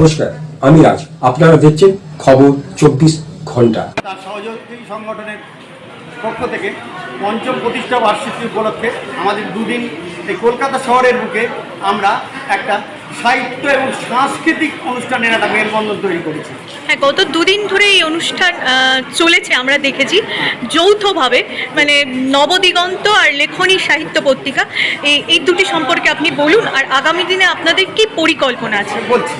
নমস্কার আমি রাজ আপনারা দেখছেন খবর চব্বিশ ঘণ্টা। তার সহযোগী সংগঠনের পক্ষ থেকে পঞ্চম প্রতিষ্ঠা বার্ষিকী উপলক্ষে আমাদের দুদিন এই কলকাতা শহরের বুকে আমরা একটা সাহিত্য এবং সাংস্কৃতিক অনুষ্ঠানের একটা মেলবন্ধন তৈরি করেছি। হ্যাঁ গত দুদিন ধরে এই অনুষ্ঠান আহ, চলেছে আমরা দেখেছি। যৌথভাবে মানে নবদিগন্ত আর লেখনী সাহিত্য পত্রিকা এই এই দুটি সম্পর্কে আপনি বলুন আর আগামী দিনে আপনাদের কি পরিকল্পনা আছে? বলছি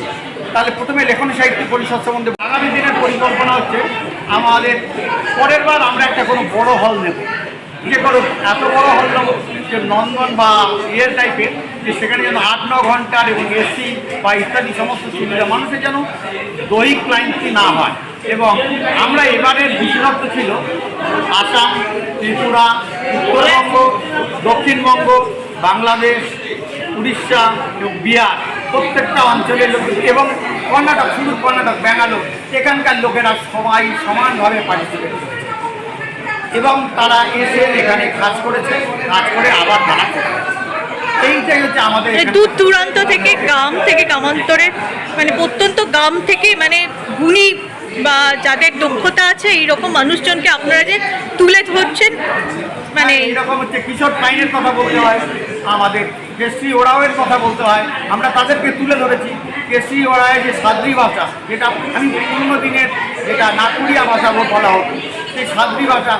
তাহলে প্রথমে লেখনী সাহিত্য পরিষদ সম্বন্ধে আগামী দিনের পরিকল্পনা হচ্ছে, আমাদের পরের বার আমরা একটা কোনো বড় হল নেব। যে কোনো এত বড় হল নেব যে নন্দন বা ইয়ের টাইপের যে সেখানে যেন আট, ন ঘণ্টার এবং এসি বা ইত্যাদি সমস্ত সুবিধা মানুষের যেন দৈহিক ক্লান্তি না হয়। এবং আমরা এবারের বিশেষত্ব ছিল আসাম, ত্রিপুরা, উত্তরবঙ্গ, দক্ষিণবঙ্গ, বাংলাদেশ, উড়িষ্যা এবং বিহার। প্রত্যেকটা অঞ্চলের লোক এবং কর্ণাটক শুধু কর্ণাটক ব্যাঙ্গালোর এখানকার লোকেরা সবাই সমানভাবে পার্টিসিপেট করেছে। এবং তারা এসে এখানে কাজ করেছে কাজ করে আবার তারা এইটাই হচ্ছে আমাদের মানে দূর দূরান্ত থেকে গ্রাম থেকে গ্রামান্তরে মানে প্রত্যন্ত গ্রাম থেকে মানে গুণী বা যাদের দক্ষতা আছে এইরকম মানুষজনকে আপনারা যে তুলে ধরছেন মানে এইরকম হচ্ছে কিশোর পাইনের কথা বলতে হয় আমাদের কেশরি ওরাওয়ের কথা বলতে হয়। আমরা তাদেরকে তুলে ধরেছি। কেশরি ওরাওয়ের যে সাদ্রি ভাষা, যেটা আমি পুরনো দিনের যেটা নাকুরিয়া ভাষা বলা হতো, সেই সাদ্রি ভাষা,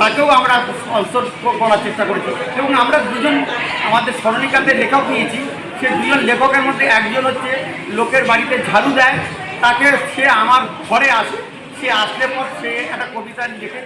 তাকেও আমরা স্পন্সর করার চেষ্টা করেছি। এবং আমরা দুজন আমাদের স্মরণিকান্তের লেখক নিয়েছি। সে দুজন লেখকের মধ্যে একজন হচ্ছে লোকের বাড়িতে ঝাড়ু দেয়। তাকে সে আমার ঘরে আসে। সে আসলে পর সে একটা কবিতা লিখে